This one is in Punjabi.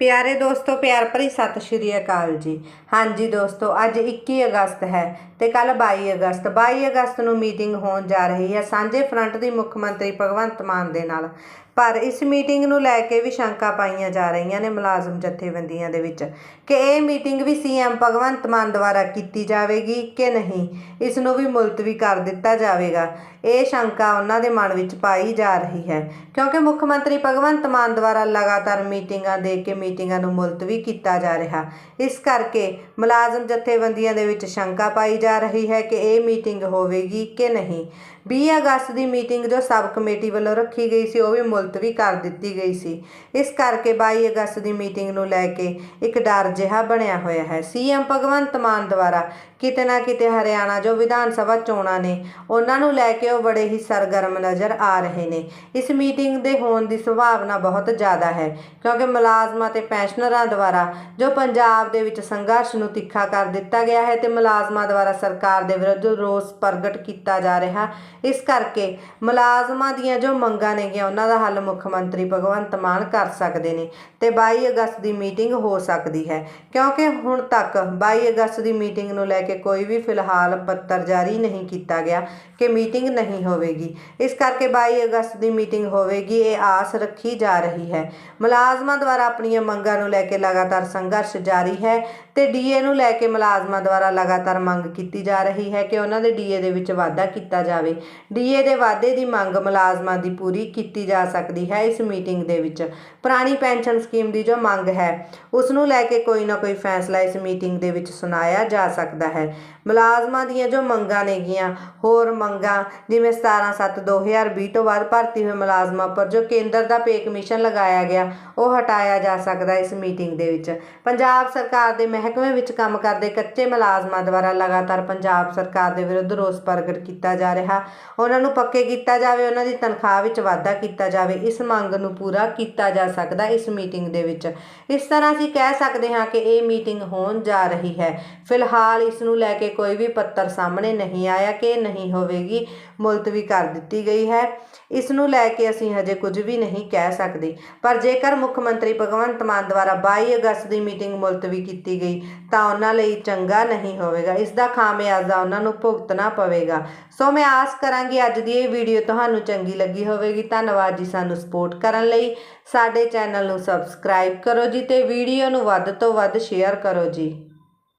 ਪਿਆਰੇ ਦੋਸਤੋ, ਪਿਆਰ ਭਰੀ ਸਤਿ ਸ਼੍ਰੀ ਅਕਾਲ ਜੀ। ਹਾਂਜੀ ਦੋਸਤੋ, ਅੱਜ 21 ਅਗਸਤ ਹੈ ਤੇ ਕੱਲ 22 ਅਗਸਤ। 22 ਅਗਸਤ ਨੂੰ ਮੀਟਿੰਗ ਹੋਣ ਜਾ ਰਹੀ ਹੈ ਸਾਂਝੇ ਫਰੰਟ ਦੀ ਮੁੱਖ ਮੰਤਰੀ ਭਗਵੰਤ ਮਾਨ ਦੇ ਨਾਲ। ਪਰ ਇਸ ਮੀਟਿੰਗ ਨੂੰ ਲੈ ਕੇ ਵੀ ਸ਼ੰਕਾ ਪਾਈਆਂ ਜਾ ਰਹੀਆਂ ਨੇ ਮੁਲਾਜ਼ਮ ਜਥੇਬੰਦੀਆਂ ਦੇ ਵਿੱਚ ਕਿ ਇਹ ਮੀਟਿੰਗ ਵੀ ਸੀਐਮ ਭਗਵੰਤ ਮਾਨ ਦੁਆਰਾ ਕੀਤੀ ਜਾਵੇਗੀ ਕਿ ਨਹੀਂ, ਇਸ ਨੂੰ ਵੀ ਮੁਲਤਵੀ ਕਰ ਦਿੱਤਾ ਜਾਵੇਗਾ। ਇਹ ਸ਼ੰਕਾ ਉਹਨਾਂ ਦੇ ਮਨ ਵਿੱਚ ਪਾਈ ਜਾ ਰਹੀ ਹੈ, ਕਿਉਂਕਿ ਮੁੱਖ ਮੰਤਰੀ ਭਗਵੰਤ ਮਾਨ ਦੁਆਰਾ ਲਗਾਤਾਰ ਮੀਟਿੰਗਾਂ ਦੇ ਕੇ ਮੀਟਿੰਗਾਂ ਨੂੰ ਮੁਲਤਵੀ ਕੀਤਾ ਜਾ ਰਿਹਾ। ਇਸ ਕਰਕੇ ਮੁਲਾਜ਼ਮ ਜਥੇਬੰਦੀਆਂ ਦੇ ਵਿੱਚ ਸ਼ੰਕਾ ਪਾਈ ਜਾ ਰਹੀ ਹੈ ਕਿ ਇਹ ਮੀਟਿੰਗ ਹੋਵੇਗੀ ਕਿ ਨਹੀਂ। 20 ਅਗਸਤ ਦੀ ਮੀਟਿੰਗ ਜੋ ਸਬ ਕਮੇਟੀ ਵੱਲੋਂ ਰੱਖੀ ਗਈ ਸੀ, ਉਹ ਵੀ ਮੁਲਤਵੀ ਕਰ ਦਿੱਤੀ ਗਈ ਸੀ। ਇਸ ਕਰਕੇ 22 ਅਗਸਤ ਦੀ ਮੀਟਿੰਗ ਨੂੰ ਲੈ ਕੇ ਇੱਕ ਡਰ ਜਿਹਾ ਬਣਿਆ ਹੋਇਆ ਹੈ। ਸੀਐਮ ਭਗਵੰਤ ਮਾਨ ਦੁਆਰਾ ਕਿਤੇ ਨਾ ਕਿਤੇ ਹਰਿਆਣਾ ਜੋ ਵਿਧਾਨ ਸਭਾ ਚੋਣਾਂ ਨੇ, ਉਹਨਾਂ ਨੂੰ ਲੈ ਕੇ ਉਹ ਬੜੇ ਹੀ ਸਰਗਰਮ ਨਜ਼ਰ ਆ ਰਹੇ ਨੇ। ਇਸ ਮੀਟਿੰਗ ਦੇ ਹੋਣ ਦੀ ਸੰਭਾਵਨਾ ਬਹੁਤ ਜ਼ਿਆਦਾ ਹੈ, ਕਿਉਂਕਿ ਮੁਲਾਜ਼ਮਾਂ ਤੇ ਪੈਨਸ਼ਨਰਾਂ ਦੁਆਰਾ ਜੋ ਪੰਜਾਬ ਦੇ ਵਿੱਚ ਸੰਘਰਸ਼ ਨੂੰ ਤਿੱਖਾ ਕਰ ਦਿੱਤਾ ਗਿਆ ਹੈ ਤੇ ਮੁਲਾਜ਼ਮਾਂ ਦੁਆਰਾ ਸਰਕਾਰ ਦੇ ਵਿਰੁੱਧ ਰੋਸ ਪ੍ਰਗਟ ਕੀਤਾ ਜਾ ਰਿਹਾ, ਇਸ ਕਰਕੇ ਮੁਲਾਜ਼ਮਾਂ ਦੀਆਂ ਜੋ ਮੰਗਾਂ ਨੇਗੀਆਂ, ਉਹਨਾਂ ਦਾ ਹੱਲ ਮੁੱਖ ਮੰਤਰੀ ਭਗਵੰਤ ਮਾਨ ਕਰ ਸਕਦੇ ਨੇ ਤੇ 22 ਅਗਸਤ ਦੀ ਮੀਟਿੰਗ ਹੋ ਸਕਦੀ ਹੈ। ਕਿਉਂਕਿ ਹੁਣ ਤੱਕ 22 ਅਗਸਤ ਦੀ ਮੀਟਿੰਗ ਨੂੰ ਲੈ ਕੇ ਕੋਈ ਵੀ ਫਿਲਹਾਲ ਪੱਤਰ ਜਾਰੀ ਨਹੀਂ ਕੀਤਾ ਗਿਆ ਕਿ ਮੀਟਿੰਗ ਨਹੀਂ ਹੋਵੇਗੀ। ਇਸ ਕਰਕੇ 22 ਅਗਸਤ ਦੀ ਮੀਟਿੰਗ ਹੋਵੇਗੀ, ਇਹ ਆਸ ਰੱਖੀ ਜਾ ਰਹੀ ਹੈ। ਮੁਲਾਜ਼ਮਾਂ ਦੁਆਰਾ ਆਪਣੀਆਂ ਮੰਗਾਂ ਨੂੰ ਲੈ ਕੇ ਲਗਾਤਾਰ ਸੰਘਰਸ਼ ਜਾਰੀ ਹੈ ਤੇ ਡੀਏ ਨੂੰ ਲੈ ਕੇ ਮੁਲਾਜ਼ਮਾਂ ਦੁਆਰਾ ਲਗਾਤਾਰ ਮੰਗ ਕੀਤੀ ਜਾ ਰਹੀ ਹੈ ਕਿ ਉਹਨਾਂ ਦੇ ਡੀਏ ਦੇ ਵਿੱਚ ਵਾਧਾ ਕੀਤਾ ਜਾਵੇ। ਡੀਏ ਦੇ ਵਾਧੇ ਦੀ ਮੰਗ ਮੁਲਾਜ਼ਮਾਂ ਦੀ ਪੂਰੀ ਕੀਤੀ ਜਾ ਸਕਦੀ ਹੈ ਇਸ ਮੀਟਿੰਗ ਦੇ ਵਿੱਚ। ਪੁਰਾਣੀ ਪੈਨਸ਼ਨ ਸਕੀਮ ਦੀ ਜੋ ਮੰਗ ਹੈ ਉਸ ਨੂੰ ਲੈ ਕੇ ਕੋਈ ਨਾ ਕੋਈ ਫੈਸਲਾ ਇਸ ਮੀਟਿੰਗ ਦੇ ਵਿੱਚ ਸੁਣਾਇਆ ਜਾ ਸਕਦਾ ਹੈ। ਮੁਲਾਜ਼ਮਾਂ ਦੀਆਂ ਜੋ ਮੰਗਾਂ ਨੇਗੀਆਂ, ਹੋਰ ਮੰਗਾਂ ਜਿਵੇਂ 17/7/2020 ਤੋਂ ਬਾਅਦ ਭਰਤੀ ਹੋਏ ਮੁਲਾਜ਼ਮਾਂ ਪਰ ਜੋ ਕੇਂਦਰ ਦਾ ਪੇ ਕਮਿਸ਼ਨ ਲਗਾਇਆ ਗਿਆ, ਉਹ ਹਟਾਇਆ ਜਾ ਸਕਦਾ ਇਸ ਮੀਟਿੰਗ ਦੇ ਵਿੱਚ। ਪੰਜਾਬ ਸਰਕਾਰ ਦੇ ਮਹਿਕਮੇ ਵਿੱਚ ਕੰਮ ਕਰਦੇ ਕੱਚੇ ਮੁਲਾਜ਼ਮਾਂ ਦੁਆਰਾ ਲਗਾਤਾਰ ਪੰਜਾਬ ਸਰਕਾਰ ਦੇ ਵਿਰੁੱਧ ਰੋਸ ਪ੍ਰਗਟ ਕੀਤਾ ਜਾ ਰਿਹਾ। ਉਹਨਾਂ ਨੂੰ ਪੱਕੇ ਕੀਤਾ ਜਾਵੇ, ਉਹਨਾਂ ਦੀ ਤਨਖਾਹ ਵਿੱਚ ਵਾਧਾ ਕੀਤਾ ਜਾਵੇ। ਇਸ ਮੰਗ ਨੂੰ ਪੂਰਾ ਕੀਤਾ ਜਾ ਸਕਦਾ ਇਸ ਮੀਟਿੰਗ ਦੇ ਵਿੱਚ। ਇਸ ਤਰ੍ਹਾਂ ਅਸੀਂ ਕਹਿ ਸਕਦੇ ਹਾਂ ਕਿ ਇਹ ਮੀਟਿੰਗ ਹੋਣ ਜਾ ਰਹੀ ਹੈ। ਫਿਲਹਾਲ ਇਸ ਨੂੰ ਲੈ ਕੇ ਕੋਈ ਵੀ ਪੱਤਰ ਸਾਹਮਣੇ ਨਹੀਂ ਆਇਆ ਕਿ ਨਹੀਂ ਹੋਵੇਗੀ, ਮੁਲਤਵੀ ਕਰ ਦਿੱਤੀ ਗਈ ਹੈ। ਇਸ ਨੂੰ ਲੈ ਕੇ ਅਸੀਂ ਹਜੇ ਕੁਝ ਵੀ ਨਹੀਂ ਕਹਿ ਸਕਦੇ। ਪਰ ਜੇਕਰ ਮੁੱਖ ਮੰਤਰੀ ਭਗਵੰਤ ਮਾਨ ਦੁਆਰਾ 22 ਅਗਸਤ ਦੀ ਮੀਟਿੰਗ ਮੁਲਤਵੀ ਕੀਤੀ ਗਈ, ਤਾਂ ਉਹਨਾਂ ਲਈ ਚੰਗਾ ਨਹੀਂ ਹੋਵੇਗਾ। ਇਸ ਦਾ ਖਾਮਿਆਜ਼ਾ ਉਹਨਾਂ ਨੂੰ ਭੁਗਤਣਾ ਪਵੇਗਾ। ਸੋ ਮੈਂ ਆਸ ਕਰਾਂਗੀ ਅੱਜ ਦੀ ਇਹ ਵੀਡੀਓ ਤੁਹਾਨੂੰ ਚੰਗੀ ਲੱਗੀ ਹੋਵੇਗੀ। ਧੰਨਵਾਦ ਜੀ ਸਾਨੂੰ ਸਪੋਰਟ ਕਰਨ ਲਈ ਸਾਡੇ ਚੈਨਲ ਨੂੰ ਸਬਸਕ੍ਰਾਈਬ ਕਰੋ ਜੀ ਤੇ ਵੀਡੀਓ ਨੂੰ ਵੱਧ ਤੋਂ ਵੱਧ ਸ਼ੇਅਰ ਕਰੋ ਜੀ।